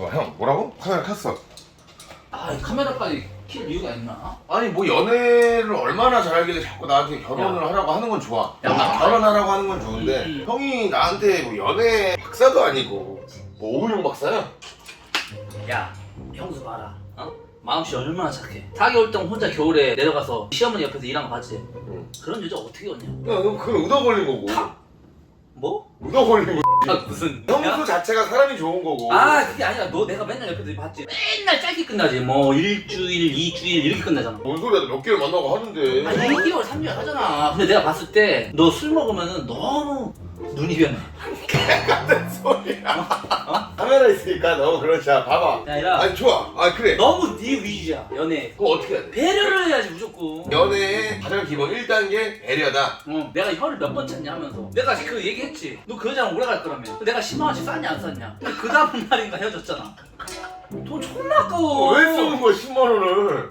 어, 형 뭐라고? 카메라 켰어 아, 이 카메라까지 킬 이유가 있나? 아니 뭐 연애를 얼마나 잘하길래 자꾸 나한테 결혼을 하라고 하는 건 좋아 야, 나- 결혼하라고 하는 건 좋은데 음, 음. 형이 나한테 뭐 연애 박사도 아니고 뭐 오은영 박사야? 야, 형수 봐라. 어? 마음씨 얼마나 착해. 4개월 동안 혼자 겨울에 내려가서 시어머니 옆에서 일한 거 봤지? 응. 그런 여자 어떻게 얻냐? 야, 그건 그건 의도 걸린 거고 뭐? 의도 걸린 거 아, 무슨. 형수 자체가 사람이 좋은 거고 아, 그게 아니라 너 내가 맨날 옆에서 봤지? 맨날 짧게 끝나지. 뭐, 일주일, 이주일 이렇게 끝나잖아. 뭔 소리야 몇 개월 만나고 하는데 아, 2개월, 3개월 하잖아. 근데 내가 봤을 때 너 술 먹으면은 너무 눈이 변해. 같은 소리야. 카메라 있으니까 너무 그렇지. 봐봐. 아니라 아니 좋아. 아 그래. 너무 네 위주야, 연애. 그럼 어떻게 해야 돼? 배려를 해야지, 무조건. 연애의 가장 기본. 1단계 배려다. 어, 내가 혀를 몇 번 찼냐 하면서. 내가 그 얘기했지. 너 그 여자랑 오래 갈 거라며 내가 10만 원씩 쌌냐 안 쌌냐. 그 다음 날인가 헤어졌잖아. 돈 존나 아까워. 어, 왜 쏘는 거야 10만 원을?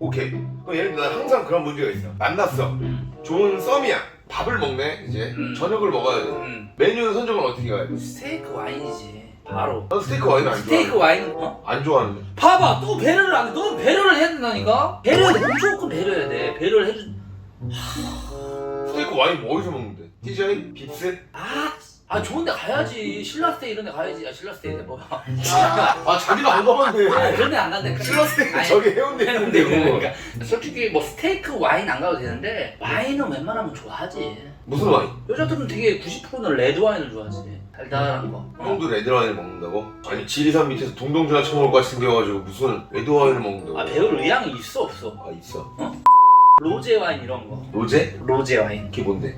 오케이. 그럼 예를 들어 항상 그런 문제가 있어. 만났어. 음, 좋은 썸이야 밥을 먹네 이제 음. 저녁을 먹어야 돼 음. 메뉴 선정을 어떻게 가야 돼? 스테이크 와인이지 바로 난 스테이크 와인 안 스테이크 좋아하는데 와인 어? 안 좋아하는데 봐봐 또 배려를 안해 너 배려를 해야 된다니까 배려해야 돼 무조건 배려해야 돼 배려를 해주 스테이크 와인 뭐 어디서 먹는데? TJ? 빕스? 아, 아 좋은데 가야지. 신라스테이 이런 데 가야지. 야 신라스테이 뭐야 아 자기도 안아 가봤네. 그런 데 안 간대. 실러스테이크 아니, 저기 해운대 해운대 그러니까 솔직히 뭐 스테이크 와인 안 가도 되는데 와인은 웬만하면 좋아하지. 무슨 와인? 여자들은 되게 90%는 레드 와인을 좋아하지. 달달한 거. 어. 형도 레드 와인을 먹는다고? 아니 지리산 밑에서 동동주나 처먹을 것 생겨가지고 무슨 레드 와인을 먹는다고? 아 배울 의향이 있어 없어? 아 있어? 로제 와인 이런 거. 로제? 로제 와인. 그게 뭔데?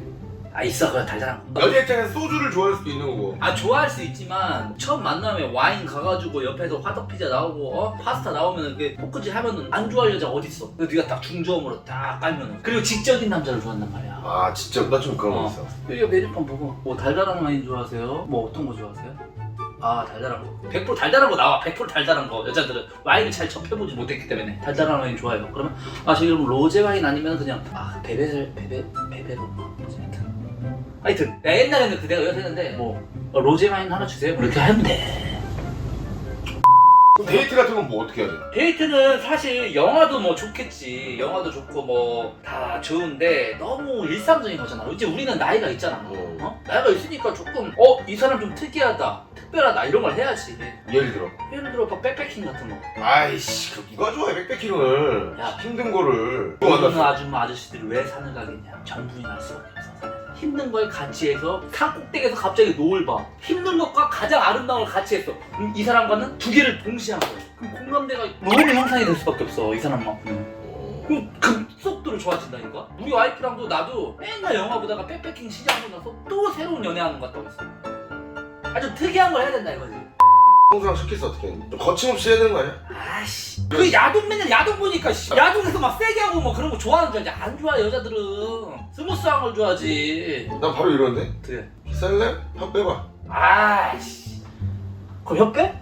아 있어. 그래 달달한 거 여자 입장에서 소주를 좋아할 수도 있는 거고. 아 좋아할 수 있지만 처음 만나면 와인 가가지고 옆에서 화덕 피자 나오고 어? 파스타 나오면 그 포크질 하면은 안 좋아할 여자 어디 있어? 그 네가 딱 중저음으로 딱 깔면은. 그리고 지적인 남자를 좋아한단 말이야. 아 진짜? 나 좀 그런 거 어. 있어. 여기가 메뉴판 보고. 뭐 달달한 와인 좋아하세요? 뭐 어떤 거 좋아하세요? 아 달달한 거. 100% 달달한 거 나와. 100% 달달한 거. 여자들은 와인을 잘 접해보지 못했기 때문에 달달한 와인 좋아해요. 그러면 아 그럼 로제 와인 아니면 그냥 아 베베 베베 베베로 하여튼. 내가 옛날에는 그 내가 여자했는데 뭐 어, 로제 와인 하나 주세요. 이렇게 하면 돼. 그럼 데이트 같은 건 뭐 어떻게 해야 돼? 데이트는 사실 영화도 뭐 좋겠지. 영화도 좋고 뭐 다 좋은데 너무 일상적인 거잖아. 이제 우리는 나이가 있잖아. 어. 어? 나이가 있으니까 조금 어 이 사람 좀 특이하다 특별하다 이런 걸 해야지. 예를 들어. 예를 들어 막 백패킹 같은 거. 아이씨 그 누가 좋아해 백패킹을? 야. 힘든 거를. 또 젊은 만났어? 아줌마 아저씨들이 왜 산을 가겠냐. 정분이 날 수밖에 없어 산에서. 힘든 걸 같이 해서 산 꼭대기에서 갑자기 노을 봐 힘든 것과 가장 아름다운 걸 같이 했어 그럼 이 사람과는 두 개를 동시에 한 거야 그럼 공감대가 너무 형성이 될 수밖에 없어 이 사람만큼은 어. 그 급속도로 좋아진다니까? 우리 와이프랑도 나도 맨날 영화 보다가 백패킹 시작하고 나서 또 새로운 연애하는 것 같다고 했어 아주 특이한 걸 해야 된다 이거지 형수랑 첫 키스 어떻게? 좀 거침없이 해야 되는 거 아니야? 아씨 그 야동 맨날 야동 보니까 씨, 야동에서 막 세게 하고 뭐 그런 거 좋아하는 줄 알지 안 좋아 여자들은 스무스한 걸 좋아하지 난 바로 이러는데? 어떻게 키스할래? 혀 빼봐 아씨 그럼 혀 빼?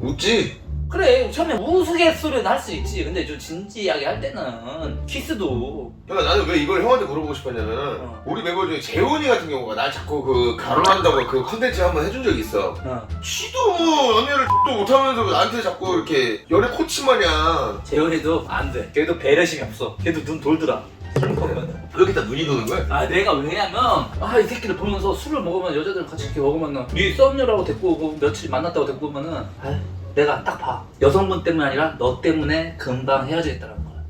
웃지? 그래 처음에 우스갯소리는 할 수 있지. 근데 좀 진지하게 할 때는 키스도. 그러니까 나는 왜 이걸 형한테 물어보고 싶었냐면 어. 우리 멤버 중에 재훈이 같은 경우가 날 자꾸 그 결혼한다고 그 컨텐츠 한번 해준 적이 있어. 어. 지도 뭐 연애를 도 못하면서 나한테 자꾸 이렇게 연애 코치 마냥. 재현이도 안돼. 걔도 배려심이 없어. 걔도 눈 돌더라. 왜 이렇게 다 눈이 도는 거야? 아 내가 왜냐면 아 이 새끼를 보면서 술을 먹으면 여자들은 같이 이렇게 먹으면은 네 썸녀라고 데리고 오고 며칠 만났다고 데리고 오면은 아 내가 딱 봐. 여성분 때문이 아니라 너 때문에 금방 헤어지겠다는 거야.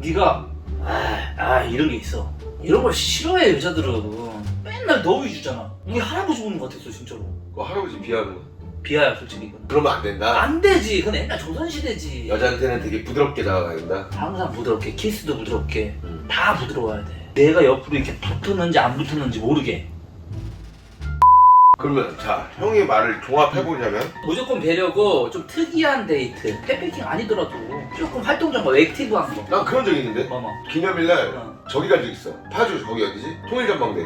네가 아, 아 이런 게 있어. 이런 걸 싫어해 여자들은. 맨날 너 위주잖아. 우리 할아버지 보는 것 같았어 진짜로. 그 할아버지 비하는 거야 비하야 솔직히 이건 그러면 안 된다? 안 되지. 그건 옛날 조선시대지. 여자한테는 되게 부드럽게 다가가야 된다? 항상 부드럽게 키스도 부드럽게. 음. 다 부드러워야 돼. 내가 옆으로 이렇게 붙었는지 안 붙었는지 모르게 그러면 자 형의 말을 종합해보자면? 무조건 배려고 좀 특이한 데이트. 백패킹 아니더라도 조금 활동적인 거 액티브한 거. 난 그런 적 있는데. 뭐뭐. 기념일날 어. 저기 간 적 있어. 파주 저기 어디지? 통일전망대.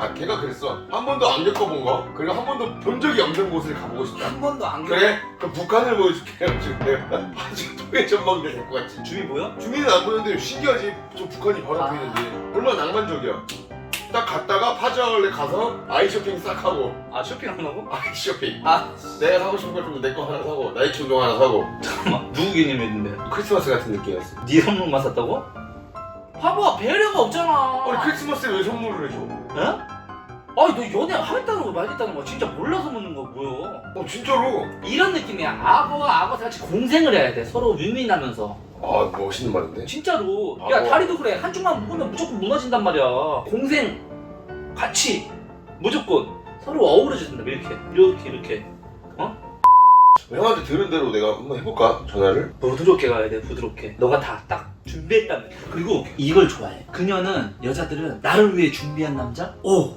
아 걔가 그랬어. 한 번도 안 겪어본 거. 그리고 한 번도 본 적이 없는 곳을 가보고 싶다. 한 번도 안 그래? 그럼 북한을 보여줄게 해가지고 내가 파주 통일전망대 데리고 갔지. 주위 뭐야? 주민은 안 보는데 신기하지. 저 북한이 바로 앞에 아. 얼마나 낭만적이야 딱 갔다가 파주아울렛 가서 아이 쇼핑 싹 하고. 아 쇼핑하려고? 아이 쇼핑. 아. 내가 사고 싶은 걸내거 하나 사고 나이키 운동 하나 사고. 잠깐만. 누구 개념이었는데? 크리스마스 같은 느낌이었어. 네 선물만 샀다고? 봐봐 배려가 없잖아. 아니 크리스마스에 왜 선물을 해줘? 어? 아니 너 연애 하겠다는 거 말겠다는 거 진짜 몰라서 묻는 거 뭐야. 어 진짜로? 이런 느낌이야. 악어와 악어 같이 공생을 해야 돼 서로 윈윈하면서 아 멋있는 말인데? 진짜로. 악어. 야 다리도 그래. 한쪽만 묶으면 무조건 무너진단 말이야. 공생 같이 무조건. 서로 어우러져야 된다 이렇게. 이렇게 이렇게. 형한테 들은 대로 내가 한번 해볼까? 전화를? 부드럽게 가야 돼 부드럽게. 너가 다 딱 준비했다면. 그리고 이걸 좋아해. 그녀는 여자들은 나를 위해 준비한 남자? 오!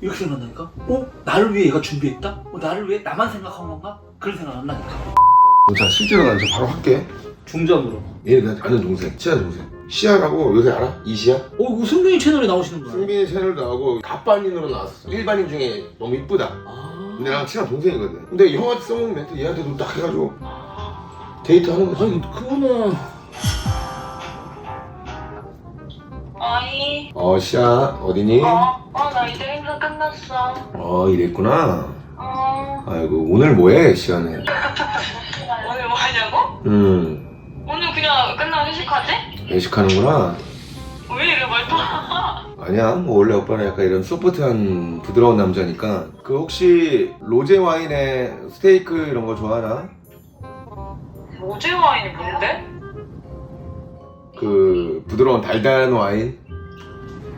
이렇게 생각한다니까? 어? 나를 위해 얘가 준비했다? 어, 나를 위해 나만 생각한 건가? 그런 생각 안 나니까. 자 실제로 난 지금 바로 할게 중점으로. 얘 내가 아는 동생 친한 동생. 시아라고 요새 알아? 이시아? 어 이거 승빈이 채널에 나오시는 분이야 승빈이 채널도 나오고 갑반인으로 나왔어. 일반인 중에 너무 이쁘다. 아. 근데 나랑 친한 동생이거든. 근데 형한테 써먹는 멘트 얘한테도 딱 해가지고 데이트 하는 거지. 아니 그거는. 아이, 어 시아 어디니? 어, 어, 나 이제 행사 끝났어. 어 이랬구나. 어, 아이고 오늘 뭐해 시아는? 오늘 뭐 하냐고? 음 끝나고 회식하지? 외식하는구나 왜 이래 말투가? 아니야 뭐 원래 오빠는 약간 이런 소프트한 부드러운 남자니까 그 혹시 로제 와인에 스테이크 이런 거 좋아하나? 로제 와인이 뭔데? 그 부드러운 달달한 와인?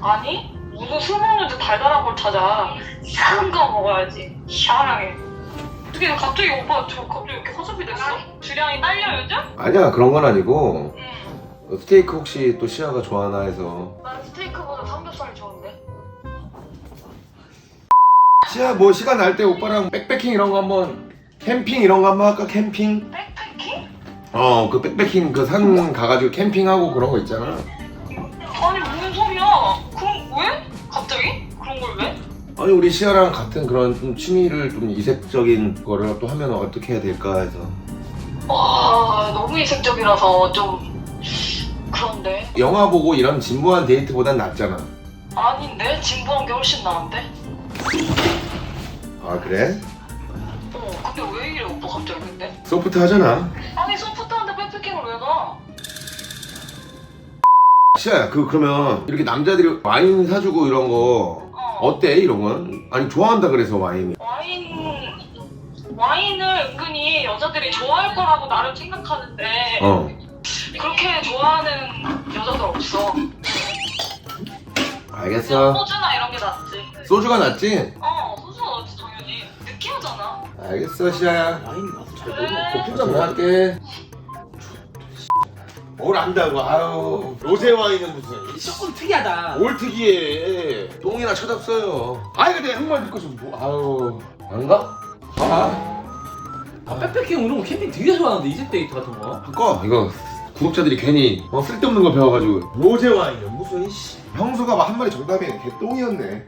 아니, 무슨 술 먹는데 달달한 걸 찾아. 이상한 거 먹어야지. 희한하게. 어떻게 갑자기 오빠 저 갑자기 이렇게 허접이 됐어? 주량이 딸려 요즘? 아니야 그런 건 아니고 응. 스테이크 혹시 또 시아가 좋아하나 해서 난 스테이크보다 삼겹살이 좋은데. 시아 뭐 시간 날 때 오빠랑 백패킹 이런 거 한번 캠핑 이런 거 한번 할까 캠핑? 백패킹? 어 그 백패킹 그 산 가가지고 캠핑하고 그런 거 있잖아 아니 무슨 소리야? 그럼 왜? 갑자기? 그런 걸 왜? 아니 우리 시아랑 같은 그런 좀 취미를 좀 이색적인 거를 또 하면 어떻게 해야 될까 해서. 와 너무 이색적이라서 좀 그런데. 영화 보고 이런 진부한 데이트보단 낫잖아. 아닌데? 진부한 게 훨씬 나은데? 아 그래? 어 근데 왜 이래 오빠 갑자기 근데? 소프트 하잖아. 아니 소프트한데 백패킹을 왜 가? 시아야 그 그러면 이렇게 남자들이 와인 사주고 이런 거 어 어때 이런 건? 아니 좋아한다 그래서 와인 와인 와인을 은근히 여자들이 좋아할 거라고 나름 생각하는데 어. 그렇게 좋아하는 여자들 없어. 그냥 알겠어. 소주나 이런 게 낫지. 소주가 낫지? 어 소주가 낫지 당연히. 느끼하잖아. 알겠어 시아야. 와인 맛을 잘 그래. 모르고 점 할게 뭘 안다고 아유. 로제 와인은 무슨. 조금 특이하다. 뭘 특이해. 똥이나 쳐잡어요. 아이 근데 한말 듣고 좀 뭐, 아유. 안 가? 가? 아? 백패킹 이런 거 캠핑 되게 좋아하는데 이집 데이트 같은 거? 바꿔 이거 구독자들이 괜히 어, 쓸데없는 거 배워가지고. 로제 와인은 무슨 씨. 형수가 막 한 마리 정답이네. 개똥이었네